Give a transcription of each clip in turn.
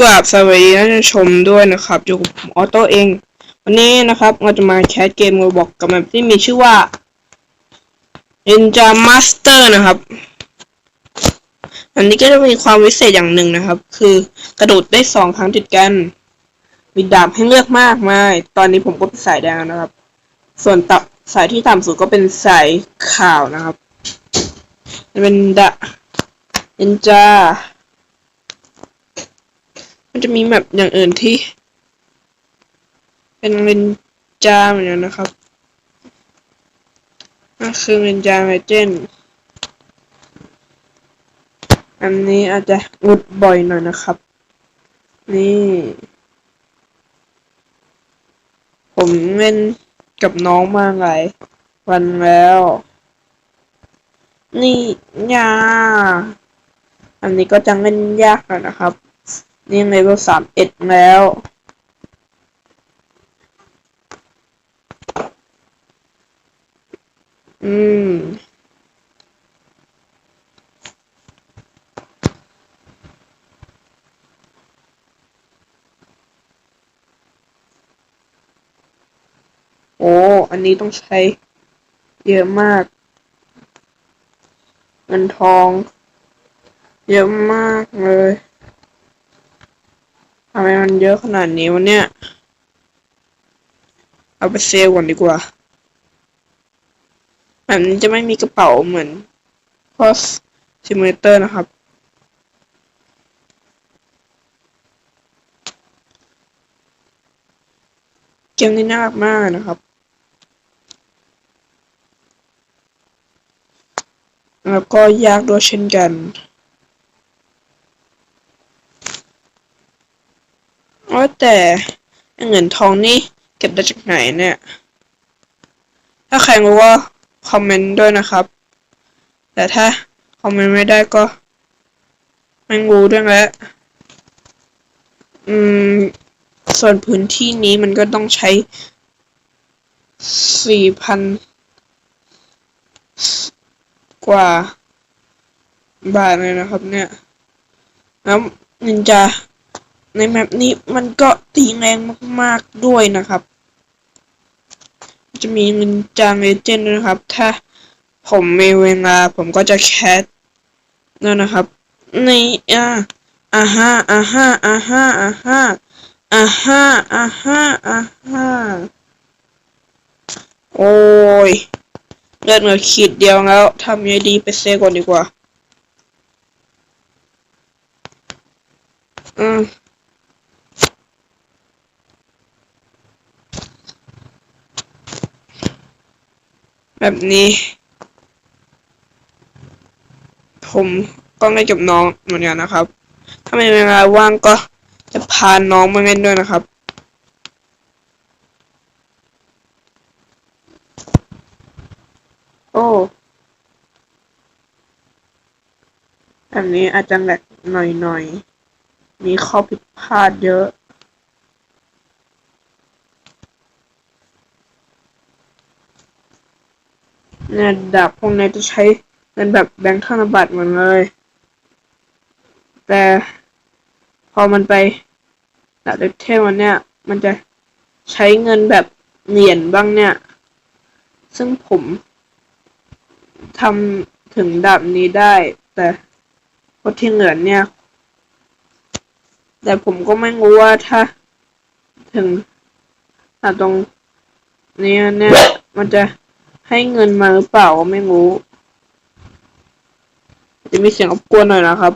กราบสวัสดีท่านชมด้วยนะครับอยู่กับผมออโต้เอง วันนี้นะครับเราจะมาแคสเกมโรบอกกับมันที่มีชื่อว่า Ninja Master นะครับ อันนี้ก็จะมีความวิเศษอย่างหนึ่งนะครับ คือกระโดดได้สองครั้งติดกัน มีดาบให้เลือกมากมาย ตอนนี้ผมก็เป็นสายแดงนะครับ ส่วนตับสายที่ต่ำสุดก็เป็นสายขาวนะครับ เป็นดะนินจา มันจะมีแมปอย่างอื่นที่ เป็นเรนจาเหมือนกันนะครับนั่นคือเรนจาไมเจนอันนี้อาจจะงุดบ่อยหน่อยนะครับ นี่ ผมเล่นกับน้องมาหลายวันแล้ว นี่ยาอันนี้ก็จะเล่นยากหน่อยนะครับ นี่เลเวลสามเอ็ดแล้ว อืม โอ้ อันนี้ต้องใช้เยอะมาก เงินทอง เยอะมากเลย ทำไมมันเยอะขนาดนี้วะเนี่ย เอาไปเซลก่อนดีกว่าแบบนี้จะไม่มีกระเป๋าเหมือนพอสซิมูเลเตอร์นะครับ เกมนี้น่ารักมากนะครับแล้วก็ยากด้วยเช่นกัน ว่าแต่เงินทองนี่เก็บได้จากไหนเนี่ย ถ้าใครรู้ว่าคอมเมนต์ด้วยนะครับ แต่ถ้าคอมเมนต์ไม่ได้ก็ไม่รู้ด้วยแล้วอืม ส่วนพื้นที่นี้มันก็ต้องใช้สี่พันกว่า บาทเลยนะครับเนี่ย แล้วนินจา ในแมปนี้มันก็ตีแรงมาก ๆด้วยนะครับ จะมีเงินจางเอเจนต์ด้วยนะครับ ถ้าผมมีเวลาผมก็จะแคสนั่นนะครับ ในอ่าอ่าฮะอ่าฮะอ่าฮะอ่าฮะอ่าฮะอ่าฮะอ่าฮะโอ้ยเลือดเหลือขีดเดียวแล้วทำยังไงดีไปเซก่อนดีกว่า อืม แบบนี้ ผมก็เล่นกับน้องเหมือนกันนะครับ ถ้ามีเวลาว่างก็จะพาน้องมาเล่นด้วยนะครับโอ้แบบนี้อาจจะแหลกหน่อยๆ มีข้อผิดพลาดเยอะ เนี่ยดาบพวกนี้จะใช้เป็นแบบแบงค์ธนบัตรเหมือนเลย แต่พอมันไปดาบเล็กเทลวันเนี่ย มันจะใช้เงินแบบเหรียญบ้างเนี่ย ซึ่งผมทำถึงดาบนี้ได้ แต่พอที่เหลือเนี่ย แต่ผมก็ไม่รู้ว่าถ้าถึงดาบตรงนี้เนี่ยมันจะ ให้เงินมาหรือเปล่าก็ไม่รู้ จะมีเสียงรบกวนหน่อยนะครับ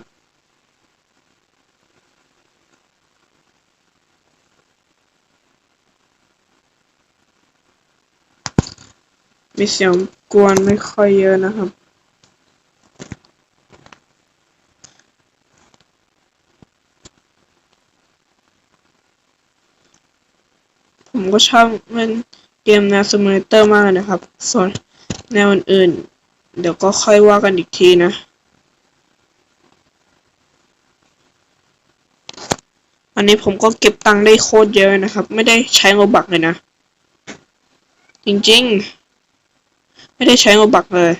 มีเสียงรบกวนไม่ค่อยเยอะนะครับผมก็ชอบเล่น เกมแนวซิมูเตอร์มากนะครับ ส่วนแนวอื่นๆเดี๋ยวก็ค่อยว่ากันอีกทีนะ อันนี้ผมก็เก็บตังค์ได้โคตรเยอะนะครับ ไม่ได้ใช้โลบักเลยนะ จริงๆ ไม่ได้ใช้โลบักเลย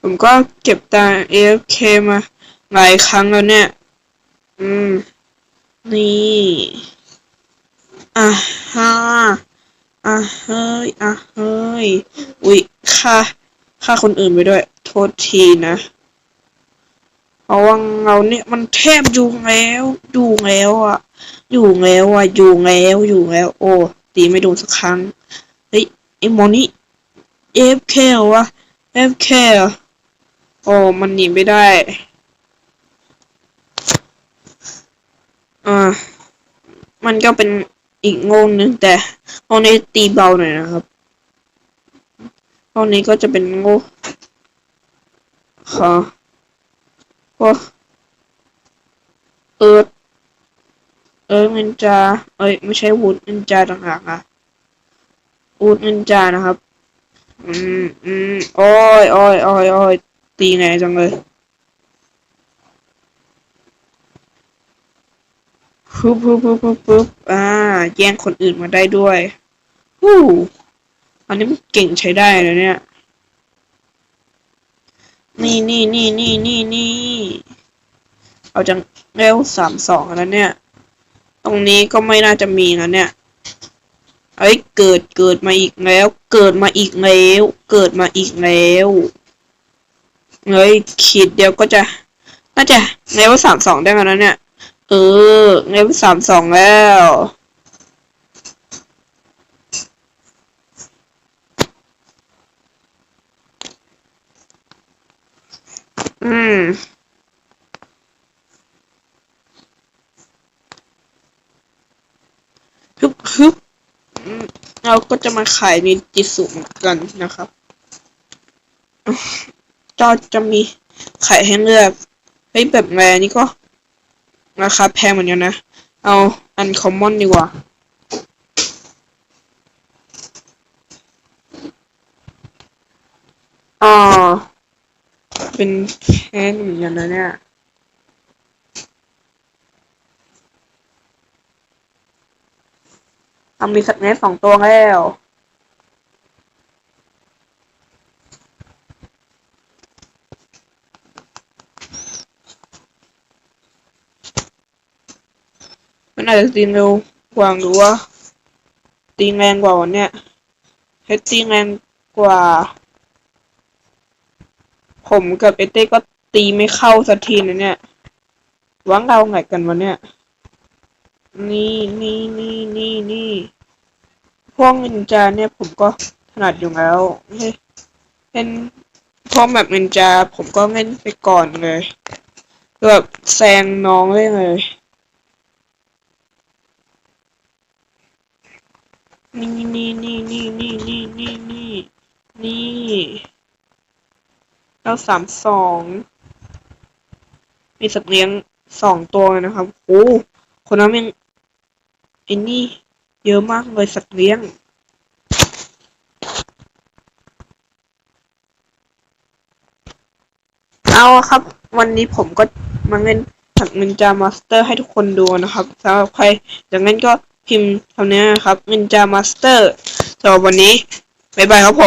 ผมก็เก็บตังค์ AFK มาหลายครั้งแล้วเนี่ย อืม นี่ อะฮะอะเฮ้ยอะเฮ้ยอุ๊ยค่าค่าคนอื่นไปด้วย โทษทีนะเพราะว่าเงาเนี่ยมันแทบอยู่แล้วอยู่แล้วอะ อยู่แล้วอะอยู่แล้วอยู่แล้ว โอ้ตีไม่โดนสักครั้งเฮ้ยไอ้หมอนี่เอฟแค่วะเอฟแค่โอ้มันหนีไม่ได้อ่ามันก็เป็น อีกงงหนึ่งแต่ห้องนี้ตีเบาหน่อยนะครับห้องนี้ก็จะเป็นโง่ค่ะโอ้เอิร์ธเอิร์ธนินจาเอ้ยไม่ใช่วูดนินจาต่างหากอะวูดนินจานะครับ อืมอืมโอ้ยโอ้ยโอ้ยโอ้ยตีไงจังเลย ปึ๊บปึ๊บปึ๊บปึ๊บปึ๊บอ่า แย่งคนอื่นมาได้ด้วยฮู้อันนี้มันเก่งใช้ได้เลยเนี่ย นี่นี่นี่นี่นี่นี่เอาจังเร็วสามสองแล้วเนี่ย ตรงนี้ก็ไม่น่าจะมีนะเนี่ยเอ้ยเกิดเกิดมาอีกแล้ว เกิดมาอีกแล้ว เกิดมาอีกแล้วเฮ้ยขีดเดียวก็จะน่าจะเลเวลสามสองได้มาแล้วเนี่ย เออเลเวลสามสองแล้วอืมฮึบฮึบอืมเราก็จะมาขายในจิสุเหมือนกันนะครับก็จะมีขายให้เลือกเฮ้ยแบบแรนี่ก็ ราคาแพงเหมือนกันนะ เอาอันคอมมอนดีกว่าอ่าเป็นแค่เหมือนกันนะเนี่ยทำมีสัตว์เนสสองตัวแล้ว มันอาจจะตีเร็วกว่าหรือว่าตีแรงกว่านเนี้ยเฮดตีแรงกว่า ผมกับเอเต้ก็ตีไม่เข้าสักทีนะเนี่ยวังเราไงกันวันเนี้ยนี่นี่นี่นี่นี่พวกนินจาเนี่ยผมก็ถนัดอยู่แล้วเฮ้เป็นพวกแบบนินจาผมก็เล่นไปก่อนเลยแบบแซงน้องได้เลย นี่นี่นี่นี่นี่นี่นี่นี่นี่เราสามสองมีสัตว์เลี้ยงสองตัวเลยนะครับโอ้คนนั้นยังไอ้นี่ เยอะมากเลยสัตว์เลี้ยง เอาครับ วันนี้ผมก็มาเล่นผักนินจามาสเตอร์ให้ทุกคนดูนะครับสำหรับใครอย่างนั้นก็ พิมพ์คำนี้นะครับนินจามาสเตอร์สำหรับวันนี้ บ๊ายบายครับผม